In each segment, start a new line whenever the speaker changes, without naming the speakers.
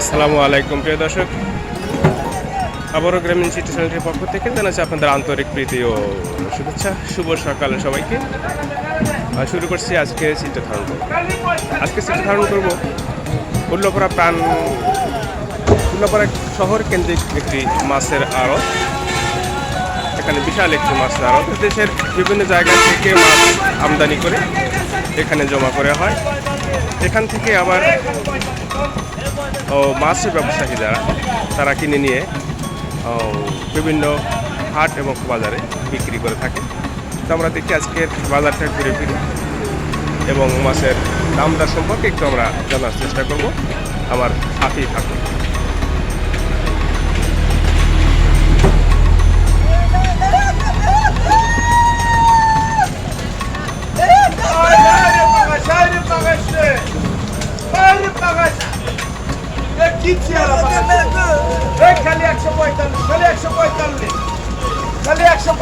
আসসালামু আলাইকুম, প্রিয় দর্শক। আবারও গ্রামীণ সিটি চ্যানেলটির পক্ষ থেকে জানাচ্ছি আপনাদের আন্তরিক প্রীতি ও শুভেচ্ছা। শুভ সকালে সবাইকে। শুরু করছি আজকে চিত্র ধারণ করব। আজকে চিত্র ধারণ করব উল্লপরা প্রাণ, উল্লপরা শহর কেন্দ্রিক একটি মাছের আড়ত। এখানে বিশাল একটি মাছের আড়ত। দেশের বিভিন্ন জায়গা থেকে মাছ আমদানি করে এখানে জমা করা হয়। এখান থেকে আবার ও মাছের ব্যবসায়ী যারা? তারা কিনে নিয়ে বিভিন্ন হাট এবং বাজারে বিক্রি করে থাকে। তো আমরা দেখি আজকের বাজারটা ঘুরে ফিরি এবং মাছের দাম দর সম্পর্কে একটু আমরা জানার চেষ্টা করব। আমার সাথেই থাকুন।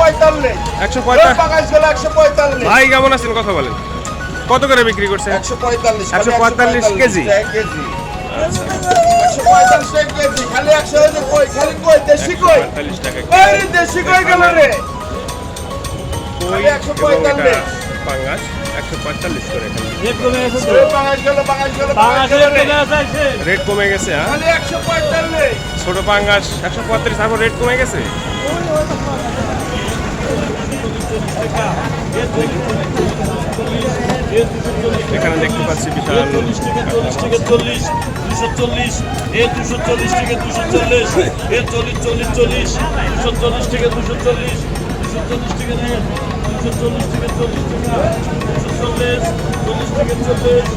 পঁয়তাল্লিশ। একশো পঁয়তাল্লিশ। পঁয়তাল্লিশ।
ভাই কেমন আছেন? কথা বলেন। কত করে বিক্রি করছে
একশো পঁয়তাল্লিশ
একশো পঁয়তাল্লিশ কেজি?
কেজি। একশো পঁয়তাল্লিশ একশো
পঁয়তাল্লিশ
পঁয়তাল্লিশ।
পঁয়তাল্লিশ। করে। রেট কমে গেছে
একশো পঁয়তাল্লিশ।
ছোট পাঙ্গাস একশো পঁয়ত্রিশ তারপর রেট কমে গেছে? এখানে দেখতে পাচ্ছি বিশাল
চল্লিশ থেকে চল্লিশ থেকে চল্লিশ দুশো চল্লিশ এ দুশো চল্লিশ থেকে দুশো চল্লিশ এ চল্লিশ চল্লিশ চল্লিশ দুশো চল্লিশ থেকে দুশো চল্লিশ দুশো চল্লিশ থেকে দুশো চল্লিশ থেকে চল্লিশ টাকা দুশো চল্লিশ চল্লিশ থেকে চল্লিশ দুশো চল্লিশ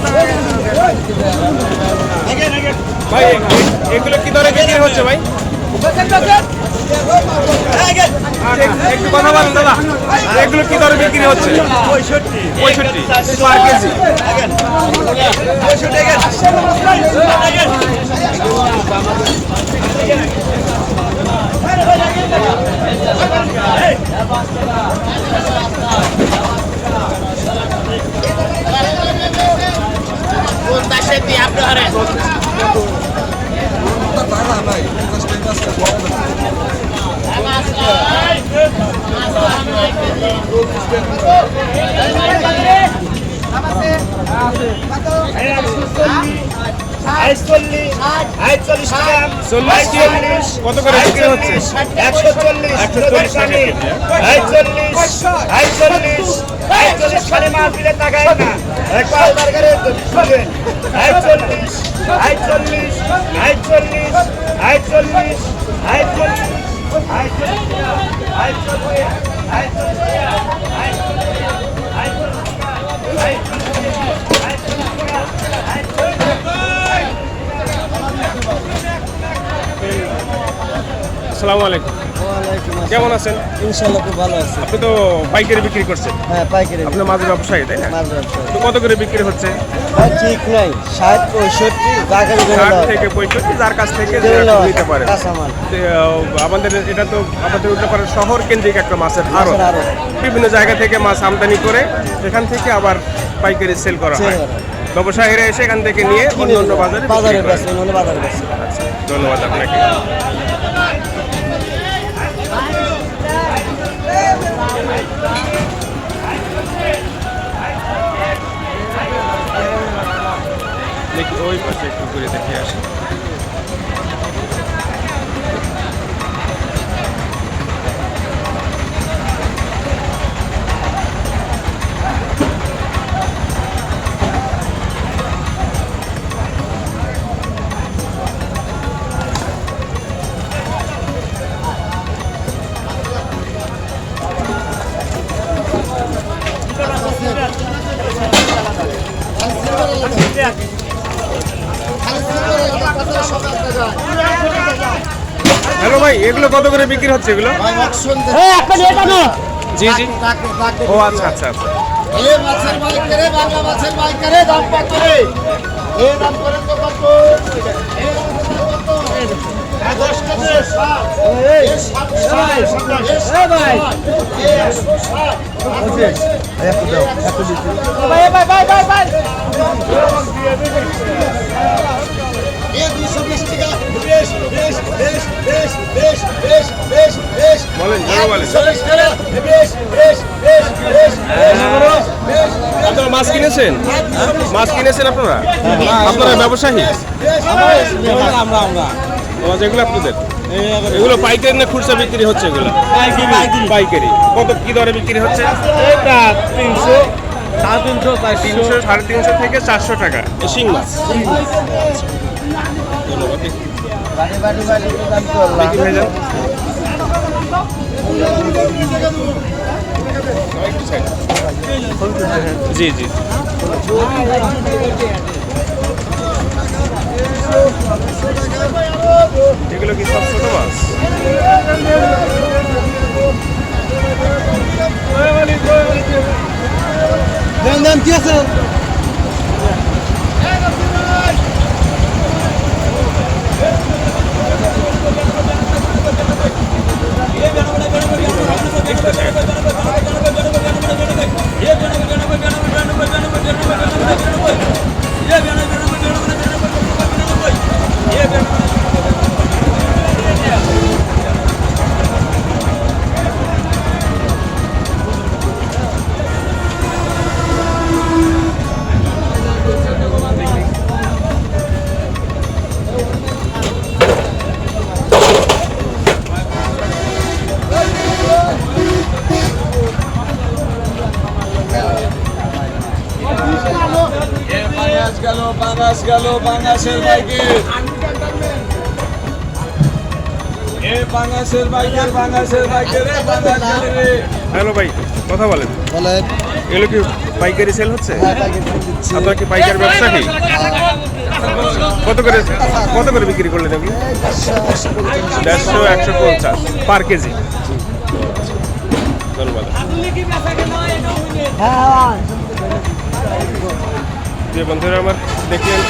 ভাই এগুলো কি দরে বিক্রি হচ্ছে ভাই? এক- একটু কথা বলেন, দাদা। এগুলো কি দরে বিক্রি হচ্ছে? পঁয়ষট্টি। Per KG. চল্লিশ কি কত করে বিক্রি হচ্ছে
একশো চল্লিশ
একশো চল্লিশ হ্যাঁ?
আইচল্লিশ আইচল্লিশ খালি মাছ দিলে টাকায় না একটু আলদার করে শুনেন আইচল্লিশ আইচল্লিশ আইচল্লিশ আইচল্লিশ
আসসালামু আলাইকুম। কেমন আছেন?
ইনশাল্লাহ খুব ভালো আছে।
আপনি তো পাইকারি বিক্রি করছেন।
হ্যাঁ পাইকারি
আপনি মাঝে ব্যবসায়ী তাই না?
মাছ ব্যবসা
তো কত করে বিক্রি হচ্ছে?
ভাই ঠিক নাই। ষাট পঁয়ষট্টি টাকা
ষাট থেকে পঁয়ষট্টি যার কাছ থেকে নিতে পারে। আমাদের এটা তো আমাদের উল্টাপাড়ার শহর কেন্দ্রিক একটা মাছের আড়ত। বিভিন্ন জায়গা থেকে মাছ আমদানি করে এখান থেকে আবার পাইকারি সেল করা হয়। ব্যবসায়ীরা এসে এখান থেকে নিয়ে অন্য অন্য বাজারে
বাজারে অন্য
আচ্ছা, ধন্যবাদ আপনাকে। একটু ঘুরে দেখে আসি। ভাই এগুলো কত করে বিক্রি হচ্ছে এগুলো? জি জি। ও আচ্ছা আচ্ছা, আচ্ছা।,
আচ্ছা। ভাই। ভাই ভাই ভাই ভাই এ দুশো বিশ টাকা বেশ বেশ বেশ বেশ বেশ বেশ বেশ বেশ
বলেন, বলেন।
চল্লিশ টাকা বেশ বেশ বেশ বেশ বেশ বেশ
আপনারা মাছ কিনেছেন? মাছ কিনেছেন আপনারা? আপনারা ব্যবসায়ী?
আমরা
আচ্ছা, এগুলো আপনাদের। এগুলো পাইকারি না খুচরা বিক্রি হচ্ছে এগুলো? পাইকারি। কত কি দরে বিক্রি হচ্ছে?
তিনশো সাড়ে তিনশো
সাড়ে তিনশো থেকে চারশো টাকা। শিং মাছ। ভাইজান জি জি। এগুলো কি সব ছোট মাছ?
কি আছে?
গেল বাংলাদেশের বাইকে। বাংলাদেশের বাইকের বাংলাদেশের বাইকের
হ্যালো ভাই কথা বলেন।
বলেন।
এগুলো কি পাইকারি সেল হচ্ছে? আপনার কি পাইকারি ব্যবসা কি? কত করে কত করে বিক্রি করলেন এগুলো? দেড়শো একশো পঞ্চাশ পার কেজি। ধন্যবাদ। যে বন্ধুরা, আমার দেখলেন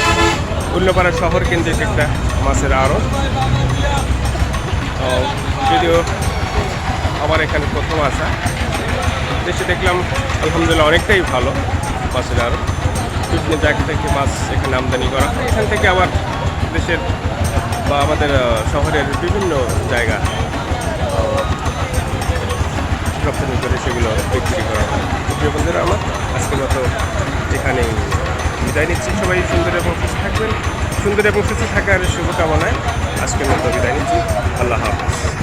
উল্লপাড়া শহর কেন্দ্রিক একটা মাছের আড়ত। যদিও আমার এখানে প্রথম আসা, দেশে দেখলাম আলহামদুলিল্লাহ অনেকটাই ভালো মাছের আড়ত। বিভিন্ন জায়গা থেকে মাছ এখানে আমদানি করা। এখান থেকে আবার দেশের বা আমাদের শহরের বিভিন্ন জায়গা রপ্তানি করে সেগুলো বিক্রি করা হয়। বন্ধুরা, আমার আজকের মতো এখানেই বিদায় নিচ্ছি। সবাই সুন্দর এবং সুস্থ থাকবেন। সুন্দর এবং সুস্থ থাকার শুভকামনায় আজকের মতো বিদায় নিচ্ছি। আল্লাহ হাফিজ।